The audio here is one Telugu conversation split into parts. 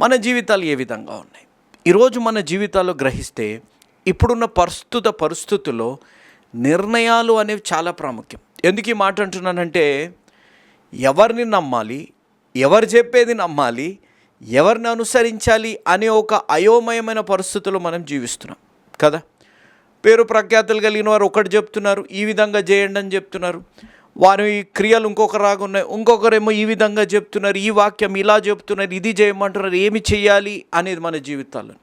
మన జీవితాలు ఏ విధంగా ఉన్నాయి? ఈరోజు మన జీవితాల్లో గ్రహిస్తే ఇప్పుడున్న ప్రస్తుత పరిస్థితుల్లో నిర్ణయాలు అనేవి చాలా ప్రాముఖ్యం. ఎందుకు ఈ మాట అంటున్నానంటే ఎవరిని నమ్మాలి ఎవరు చెప్పేది నమ్మాలి ఎవరిని అనుసరించాలి అనే ఒక అయోమయమైన పరిస్థితుల్లో మనం జీవిస్తున్నాం. కదా? పేరు ప్రఖ్యాతులు కలిగిన వారు ఒకటి చెప్తున్నారు ఈ విధంగా చేయండి అని చెప్తున్నారు. వారి క్రియలు ఇంకొక ఉన్నాయి. ఇంకొకరేమో ఈ విధంగా చెప్తున్నారు ఈ వాక్యం ఇలా చెప్తున్నారు ఇది చేయమంటున్నారు ఏమి చేయాలి అనేది మన జీవితాల్లో.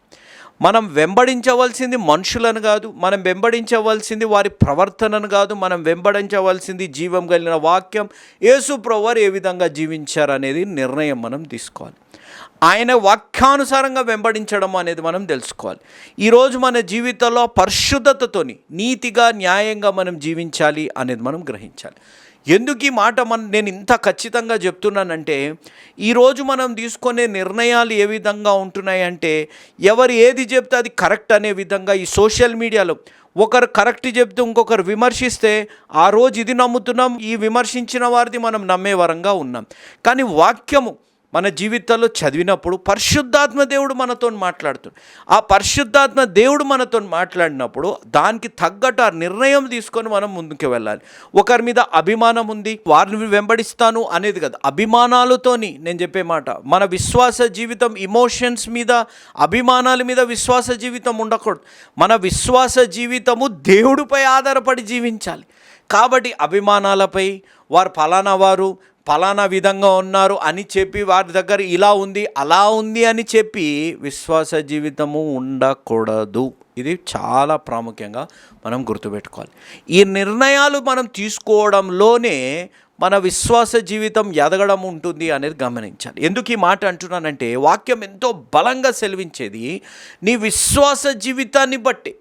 మనం వెంబడించవలసింది మనుషులను కాదు మనం వెంబడించవలసింది వారి ప్రవర్తనను కాదు మనం వెంబడించవలసింది జీవం కలిగిన వాక్యం. యేసు ప్రవ్వారు ఏ విధంగా జీవించారు అనేది నిర్ణయం మనం తీసుకోవాలి. ఆయన వాక్యానుసారంగా వెంబడించడం అనేది మనం తెలుసుకోవాలి. ఈరోజు మన జీవితంలో పరిశుద్ధతతోని నీతిగా న్యాయంగా మనం జీవించాలి అనేది మనం గ్రహించాలి. ఎందుకు ఈ మాట మన నేను ఇంత ఖచ్చితంగా చెప్తున్నానంటే ఈరోజు మనం తీసుకునే నిర్ణయాలు ఏ విధంగా ఉంటున్నాయంటే ఎవరు ఏది చెప్తే అది కరెక్ట్ అనే విధంగా ఈ సోషల్ మీడియాలో ఒకరు కరెక్ట్ చెప్తే ఇంకొకరు విమర్శిస్తే ఆ రోజు ఇది నమ్ముతున్నాం ఈ విమర్శించిన వారిది మనం నమ్మే వరంగా ఉన్నాం. కానీ వాక్యము మన జీవితాల్లో చదివినప్పుడు పరిశుద్ధాత్మ దేవుడు మనతో మాట్లాడుతాడు. ఆ పరిశుద్ధాత్మ దేవుడు మనతో మాట్లాడినప్పుడు దానికి తగ్గట్టు ఆ నిర్ణయం తీసుకొని మనం ముందుకు వెళ్ళాలి. ఒకరి మీద అభిమానం ఉంది వారిని వెంబడిస్తాను అనేది కదా. అభిమానాలతోని నేను చెప్పే మాట మన విశ్వాస జీవితం ఇమోషన్స్ మీద అభిమానాల మీద విశ్వాస జీవితం ఉండకూడదు. మన విశ్వాస జీవితము దేవుడిపై ఆధారపడి జీవించాలి. కాబట్టి అభిమానాలపై వారు ఫలానా వారు ఫలానా విధంగా ఉన్నారు అని చెప్పి వారి దగ్గర ఇలా ఉంది అలా ఉంది అని చెప్పి విశ్వాస జీవితము ఉండకూడదు. ఇది చాలా ప్రాముఖ్యంగా మనం గుర్తుపెట్టుకోవాలి. ఈ నిర్ణయాలు మనం తీసుకోవడంలోనే మన విశ్వాస జీవితం ఎదగడం ఉంటుంది అనేది గమనించాలి. ఎందుకు ఈ మాట అంటున్నానంటే వాక్యం ఎంతో బలంగా సెలవించేది నీ విశ్వాస జీవితాన్ని బట్టి.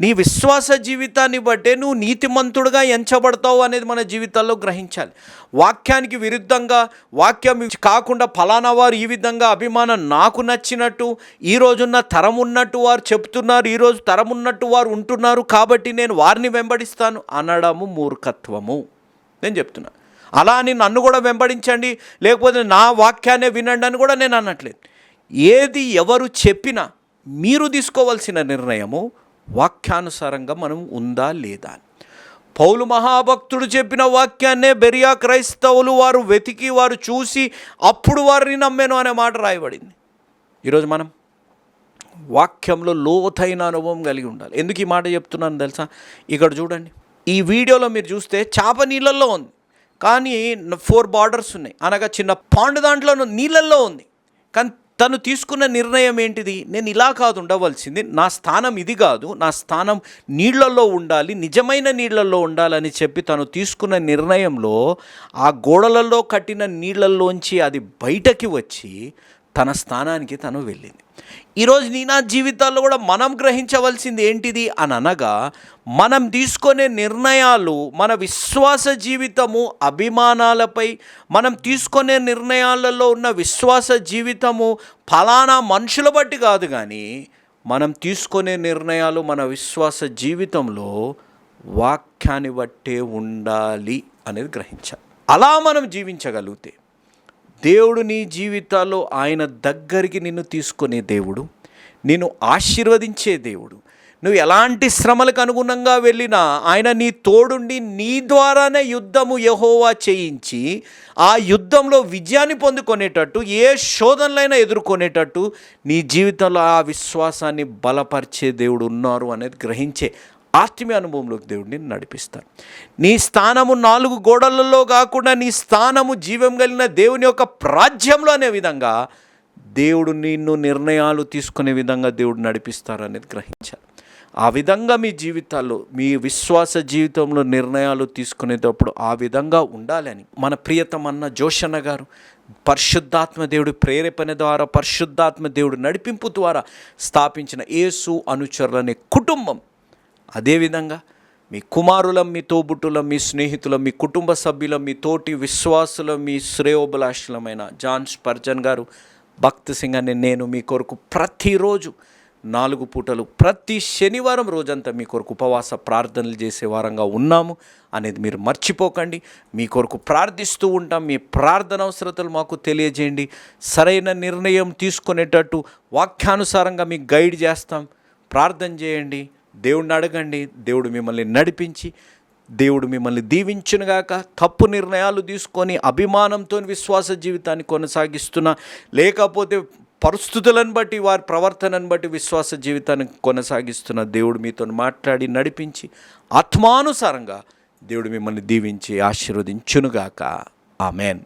నీ విశ్వాస జీవితాన్ని బట్టే నువ్వు నీతిమంతుడుగా ఎంచబడతావు అనేది మన జీవితాల్లో గ్రహించాలి. వాక్యానికి విరుద్ధంగా వాక్యం కాకుండా ఫలానా వారు ఈ విధంగా అభిమానం నాకు నచ్చినట్టు ఈ రోజున్న తరం ఉన్నట్టు వారు చెప్తున్నారు ఈరోజు తరం ఉన్నట్టు వారు ఉంటున్నారు కాబట్టి నేను వారిని వెంబడిస్తాను అనడము మూర్ఖత్వము. నేను చెప్తున్నా. అలా అని నన్ను కూడా వెంబడించండి లేకపోతే నా వాక్యాన్ని వినండి అని కూడా నేను అనట్లేదు. ఏది ఎవరు చెప్పినా మీరు తీసుకోవాల్సిన నిర్ణయము వాక్యానుసారంగా మనం ఉందా లేదా పౌలు మహాభక్తుడు చెప్పిన వాక్యాన్నే బెరియా క్రైస్తవులు వారు వెతికి వారు చూసి అప్పుడు వారిని నమ్మాను అనే మాట రాయబడింది. ఈరోజు మనం వాక్యంలో లోతైన అనుభవం కలిగి ఉండాలి. ఎందుకు ఈ మాట చెప్తున్నాను తెలుసా? ఇక్కడ చూడండి. ఈ వీడియోలో మీరు చూస్తే చేప నీళ్ళల్లో ఉంది. కానీ ఫోర్ బార్డర్స్ ఉన్నాయి. అనగా చిన్న పాండు దాంట్లో నీళ్ళల్లో ఉంది. కానీ తను తీసుకున్న నిర్ణయం ఏంటిది? నేను ఇలా కాదు ఉండవలసింది. నా స్థానం ఇది కాదు. నా స్థానం నీళ్ళలో ఉండాలి. నిజమైన నీళ్ళలో ఉండాలని చెప్పి తను తీసుకున్న నిర్ణయంలో ఆ గోడలలో కట్టిన నీళ్ళలోంచి అది బయటకి వచ్చి తన స్థానానికి తను వెళ్ళింది. ఈరోజు నీ నా జీవితాల్లో కూడా మనం గ్రహించవలసింది ఏంటిది అని అనగా మనం తీసుకునే నిర్ణయాలు మన విశ్వాస జీవితము అభిమానాలపై మనం తీసుకునే నిర్ణయాలలో ఉన్న విశ్వాస జీవితము ఫలానా మనుషుల బట్టి కాదు కానీ మనం తీసుకునే నిర్ణయాలు మన విశ్వాస జీవితంలో వాక్యాన్ని బట్టే ఉండాలి అనేది గ్రహించాలి. అలా మనం జీవించగలిగితే దేవుడు నీ జీవితాల్లో ఆయన దగ్గరికి నిన్ను తీసుకునే దేవుడు నిన్ను ఆశీర్వదించే దేవుడు. నువ్వు ఎలాంటి శ్రమలకు అనుగుణంగా వెళ్ళినా ఆయన నీ తోడుండి నీ ద్వారానే యుద్ధము యహోవా చేయించి ఆ యుద్ధంలో విజయాన్ని పొందుకునేటట్టు ఏ శోధనలైనా ఎదుర్కొనేటట్టు నీ జీవితంలో ఆ విశ్వాసాన్ని బలపరిచే దేవుడు ఉన్నారు అనేది గ్రహించే ఆత్మీయ అనుభవంలోకి దేవుడిని నడిపిస్తాను నీ స్థానము నాలుగు గోడలలో కాకుండా నీ స్థానము జీవం కలిగిన దేవుని యొక్క ప్రాజ్యంలో అనే విధంగా దేవుడు నిన్ను నిర్ణయాలు తీసుకునే విధంగా దేవుడు నడిపిస్తారు అనేది గ్రహించాలి. ఆ విధంగా మీ జీవితాల్లో మీ విశ్వాస జీవితంలో నిర్ణయాలు తీసుకునేటప్పుడు ఆ విధంగా ఉండాలని మన ప్రియతమన్న జోషన్న గారు పరిశుద్ధాత్మ దేవుడు ప్రేరేపణ ద్వారా పరిశుద్ధాత్మ దేవుడు నడిపింపు ద్వారా స్థాపించిన యేసు అనుచరులనే కుటుంబం అదేవిధంగా మీ కుమారులం మీ తోబుట్టులం మీ స్నేహితులం మీ కుటుంబ సభ్యులం మీ తోటి విశ్వాసులం మీ శ్రేయోభిలాషులమైన జాన్ స్పర్జన్ గారు భక్త్ సింగ్ అనే నేను మీ కొరకు ప్రతిరోజు నాలుగు పూటలు ప్రతి శనివారం రోజంతా మీ కొరకు ఉపవాస ప్రార్థనలు చేసే వారంగా ఉన్నాము అనేది మీరు మర్చిపోకండి. మీ కొరకు ప్రార్థిస్తూ ఉంటాం. మీ ప్రార్థన అవసరతలు మాకు తెలియజేయండి. సరైన నిర్ణయం తీసుకునేటట్టు వాక్యానుసారంగా మీకు గైడ్ చేస్తాం. ప్రార్థన చేయండి. దేవుడిని అడగండి దేవుడు మిమ్మల్ని నడిపించి దేవుడు మిమ్మల్ని దీవించునుగాక. తప్పు నిర్ణయాలు తీసుకొని అభిమానంతో విశ్వాస జీవితాన్ని కొనసాగిస్తున్నా లేకపోతే పరిస్థితులను బట్టి వారి ప్రవర్తనను బట్టి విశ్వాస జీవితాన్ని కొనసాగిస్తున్న దేవుడు మీతో మాట్లాడి నడిపించి ఆత్మానుసారంగా దేవుడు మిమ్మల్ని దీవించి ఆశీర్వదించునుగాక. ఆమెన్.